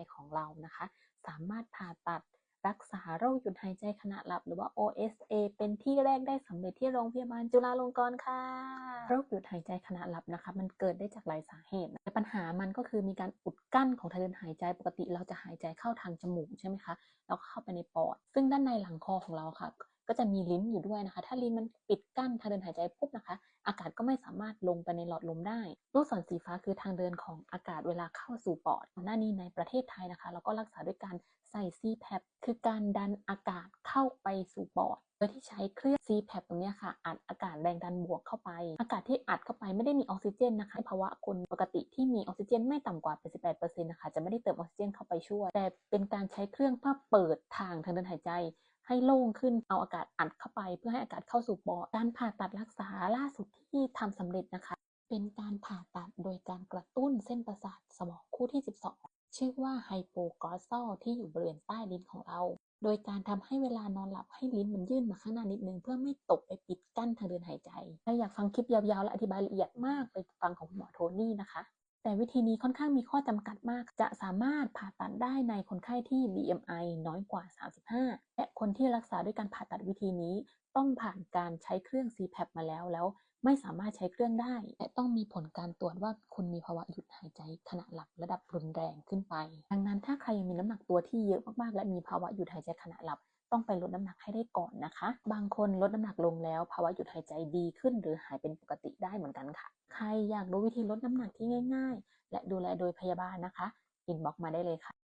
ยของเรานะคะ สามารถผ่าตัดรักษาโรคหยุดหายใจขณะหลับ หรือว่า OSA เป็นที่แรกได้สำเร็จที่โรงพยาบาลจุฬาลงกรณ์ค่ะ โรคหยุดหายใจขณะหลับนะคะ มันเกิดได้จากหลายสาเหตุแต่ปัญหามันก็คือมีการอุดกั้นของทางเดินหายใจปกติเราจะหายใจเข้าทางจมูกใช่ไหมคะแล้วก็เข้าไปในปอด ซึ่งด้านในหลังคอของเราค่ะ ก็จะมีลิ้นอยู่ด้วยนะคะ ถ้าลิ้นมันปิดกั้นทางเดินหายใจปุ๊บนะคะ อากาศก็ไม่สามารถลงไปในหลอดลมได้ลูกศรสีฟ้าคือทางเดินของอากาศเวลาเข้าสู่ปอดก่อนหน้านี้ในประเทศไทยนะคะ เราก็รักษาด้วยการใส่ CPAP คือการดันอากาศเข้าไปสู่ปอดโดยที่ใช้เครื่อง CPAP ตรงนี้ค่ะ อัดอากาศแรงดันบวกเข้าไป อากาศที่อัดเข้าไปไม่ได้มีออกซิเจนนะคะภาวะคนปกติที่มีออกซิเจนไม่ต่ำกว่า 88%นะคะ จะไม่ได้เติมออกซิเจนเข้าไปช่วย แต่เป็นการใช้เครื่องเพื่อเปิดทางทางเดินหายใจ ให้โล่งขึ้นเอาอากาศอัดเข้าไป เพื่อให้อากาศเข้าสู่ปอดการผ่าตัดรักษาล่าสุดที่ทำสำเร็จนะคะ เป็นการผ่าตัดโดยการกระตุ้นเส้นประสาทสมองคู่ที่ 12 ชื่อว่าไฮโปกอซอลที่อยู่บริเวณใต้ลิ้นของเรา โดยการทำให้เวลานอนหลับให้ลิ้นมันยื่นมาข้างหน้านิดนึง เพื่อไม่ตกไปปิดกั้นทางเดินหายใจถ้าอยากฟังคลิปยาวๆและอธิบายละเอียดมากไปฟังของคุณหมอโทนี่นะคะ แต่วิธีนี้ค่อนข้างมีข้อจำกัดมาก จะสามารถผ่าตัดได้ในคนไข้ที่ BMI น้อยกว่า 35 และคนที่รักษาด้วยการผ่าตัดวิธีนี้ ต้องผ่านการใช้เครื่อง CPAP มาแล้วแล้ว ไม่สามารถใช้เครื่องได้ และต้องมีผลการตรวจว่าคุณมีภาวะหยุดหายใจขณะหลับระดับรุนแรงขึ้นไป ดังนั้นถ้าใครยังมีน้ำหนักตัวที่เยอะมากๆ และมีภาวะหยุดหายใจขณะหลับ ต้องไปลดน้ำหนักให้ได้ก่อนนะคะ บางคนลดน้ำหนักลงแล้ว ภาวะหยุดหายใจดีขึ้น หรือหายเป็นปกติได้เหมือนกันค่ะ ใครอยากรู้วิธีลดน้ำหนักที่ง่าย ๆ และดูแลโดยพยาบาลนะคะอินบ็อกมาได้เลยค่ะ